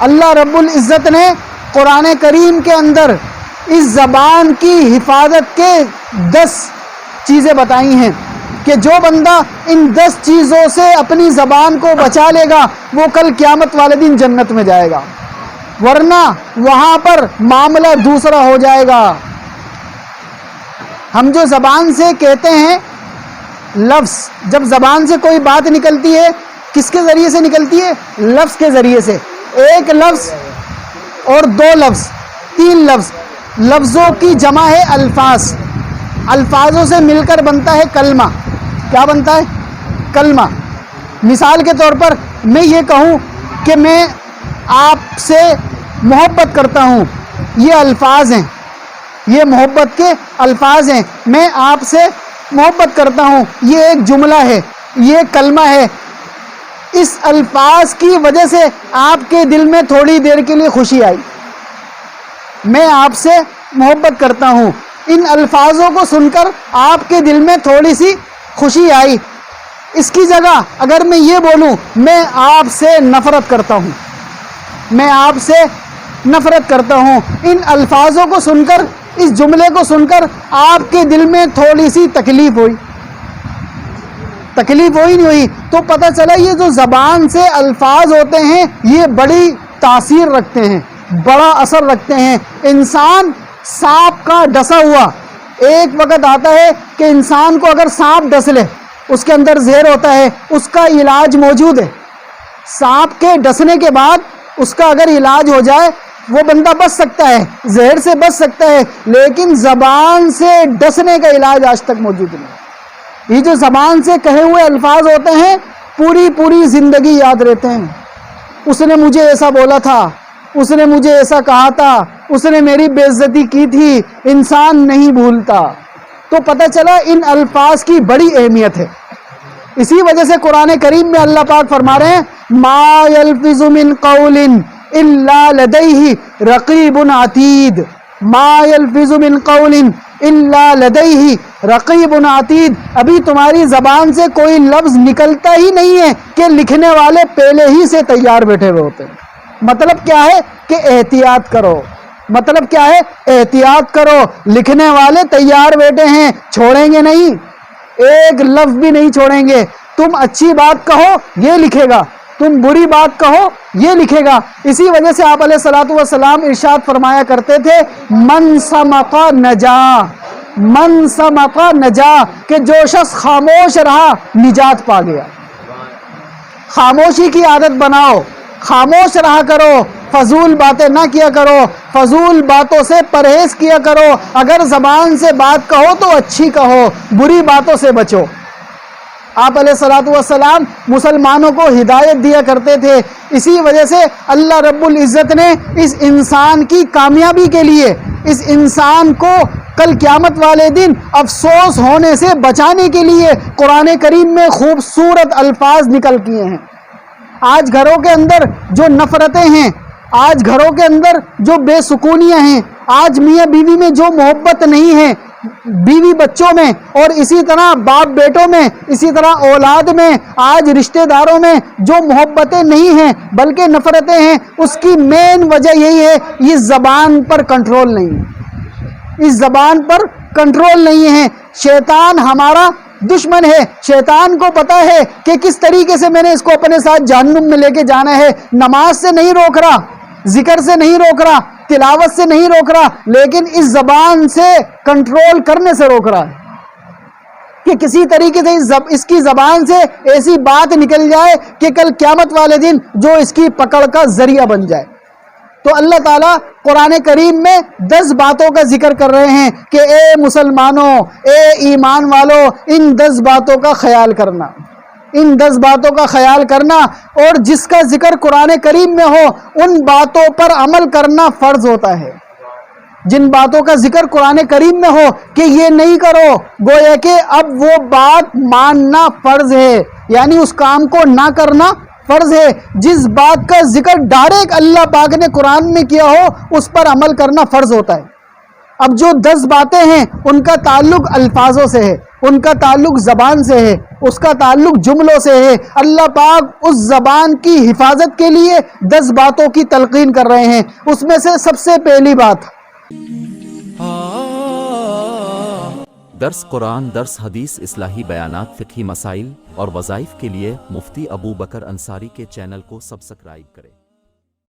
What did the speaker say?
اللہ رب العزت نے قرآن کریم کے اندر اس زبان کی حفاظت کے دس چیزیں بتائی ہیں کہ جو بندہ ان دس چیزوں سے اپنی زبان کو بچا لے گا، وہ کل قیامت والے دن جنت میں جائے گا۔ ورنہ وہاں پر معاملہ دوسرا ہو جائے گا۔ ہم جو زبان سے کہتے ہیں، لفظ، جب زبان سے کوئی بات نکلتی ہے، کس کے ذریعے سے نکلتی ہے؟ لفظ کے ذریعے سے۔ ایک لفظ اور دو لفظ، تین لفظ۔ لفظوں کی جمع ہے الفاظ۔ الفاظوں سے مل کر بنتا ہے کلمہ۔ کیا بنتا ہے؟ کلمہ۔ مثال کے طور پر میں یہ کہوں کہ میں آپ سے محبت کرتا ہوں۔ یہ الفاظ ہیں۔ یہ محبت کے الفاظ ہیں۔ میں آپ سے محبت کرتا ہوں۔ یہ ایک جملہ ہے۔ یہ کلمہ ہے۔ اس الفاظ کی وجہ سے آپ کے دل میں تھوڑی دیر کے لیے خوشی آئی۔ میں آپ سے محبت کرتا ہوں۔ ان الفاظوں کو سن کر آپ کے دل میں تھوڑی سی خوشی آئی۔ اس کی جگہ اگر میں یہ بولوں، میں آپ سے نفرت کرتا ہوں۔ میں آپ سے نفرت کرتا ہوں۔ ان الفاظوں کو سن کر، اس جملے کو سن کر آپ کے دل میں تھوڑی سی تکلیف ہوئی۔ تکلیف ہوئی نہیں ہوئی۔ تو پتہ چلا یہ جو زبان سے الفاظ ہوتے ہیں، یہ بڑی تاثیر رکھتے ہیں، بڑا اثر رکھتے ہیں۔ انسان سانپ کا ڈسا ہوا۔ ایک وقت آتا ہے کہ انسان کو اگر سانپ ڈس لے، اس کے اندر زہر ہوتا ہے، اس کا علاج موجود ہے۔ سانپ کے ڈسنے کے بعد اس کا اگر علاج ہو جائے، وہ بندہ بچ سکتا ہے، زہر سے بچ سکتا ہے، لیکن زبان سے ڈسنے کا علاج آج تک موجود نہیں۔ یہ جو زبان سے کہے ہوئے الفاظ ہوتے ہیں، پوری پوری زندگی یاد رہتے ہیں۔ اس نے مجھے ایسا بولا تھا، اس نے مجھے ایسا کہا تھا، اس نے میری بے عزتی کی تھی، انسان نہیں بھولتا۔ تو پتہ چلا ان الفاظ کی بڑی اہمیت ہے۔ اسی وجہ سے قرآن کریم میں اللہ پاک فرما رہے ہیں، ما يلفظ من قول الا لديه رقیب عتید ما يلفظ من قول الا لديه رقیب عتید ابھی تمہاری زبان سے کوئی لفظ نکلتا ہی نہیں ہے کہ لکھنے والے پہلے ہی سے تیار بیٹھے ہوئے ہوتے ہیں۔ مطلب کیا ہے کہ احتیاط کرو۔ مطلب کیا ہے؟ احتیاط کرو۔ لکھنے والے تیار بیٹھے ہیں، چھوڑیں گے نہیں۔ ایک لفظ بھی نہیں چھوڑیں گے۔ تم اچھی بات کہو، یہ لکھے گا۔ تم بری بات کہو، یہ لکھے گا۔ اسی وجہ سے آپ علیہ السلاۃ والسلام ارشاد فرمایا کرتے تھے، من سمقا نجا من سمقا نجا، کہ جو شخص خاموش رہا، نجات پا گیا۔ خاموشی کی عادت بناؤ، خاموش رہا کرو، فضول باتیں نہ کیا کرو، فضول باتوں سے پرہیز کیا کرو۔ اگر زبان سے بات کہو تو اچھی کہو، بری باتوں سے بچو۔ آپ علیہ السلاۃ والسلام مسلمانوں کو ہدایت دیا کرتے تھے۔ اسی وجہ سے اللہ رب العزت نے اس انسان کی کامیابی کے لیے، اس انسان کو کل قیامت والے دن افسوس ہونے سے بچانے کے لیے قرآن کریم میں خوبصورت الفاظ نکل کیے ہیں۔ آج گھروں کے اندر جو نفرتیں ہیں، آج گھروں کے اندر جو بے سکونیاں ہیں، آج میاں بیوی میں جو محبت نہیں ہے بیوی بچوں میں اور اسی طرح باپ بیٹوں میں، اسی طرح اولاد میں، آج رشتہ داروں میں جو محبتیں نہیں ہیں بلکہ نفرتیں ہیں، اس کی مین وجہ یہی ہے، یہ زبان پر کنٹرول نہیں ہے۔ اس زبان پر کنٹرول نہیں ہے۔ شیطان ہمارا دشمن ہے۔ شیطان کو پتا ہے کہ کس طریقے سے میں نے اس کو اپنے ساتھ جہنم میں لے کے جانا ہے۔ نماز سے نہیں روک رہا۔ ذکر سے نہیں روک رہا، تلاوت سے نہیں روک رہا، لیکن اس زبان سے کنٹرول کرنے سے روک رہا ہے۔ کہ کسی طریقے سے اس زب... اس کی زبان سے ایسی بات نکل جائے کہ کل قیامت والے دن جو اس کی پکڑ کا ذریعہ بن جائے۔ تو اللہ تعالیٰ قرآن کریم میں دس باتوں کا ذکر کر رہے ہیں کہ اے مسلمانوں، اے ایمان والو، ان دس باتوں کا خیال کرنا۔ ان دس باتوں کا خیال کرنا اور جس کا ذکر قرآن کریم میں ہو، ان باتوں پر عمل کرنا فرض ہوتا ہے۔ جن باتوں کا ذکر قرآن کریم میں ہو کہ یہ نہیں کرو، گویا کہ اب وہ بات ماننا فرض ہے۔ یعنی اس کام کو نہ کرنا فرض ہے۔ جس بات کا ذکر ڈائریکٹ اللہ پاک نے قرآن میں کیا ہو، اس پر عمل کرنا فرض ہوتا ہے۔ اب جو دس باتیں ہیں، ان کا تعلق الفاظوں سے ہے، ان کا تعلق زبان سے ہے۔ اس کا تعلق جملوں سے ہے۔ اللہ پاک اس زبان کی حفاظت کے لیے دس باتوں کی تلقین کر رہے ہیں۔ اس میں سے سب سے پہلی بات۔ درس قرآن، درس حدیث، اصلاحی بیانات، فقہی مسائل اور وظائف کے لیے مفتی ابو بکر انصاری کے چینل کو سبسکرائب کریں۔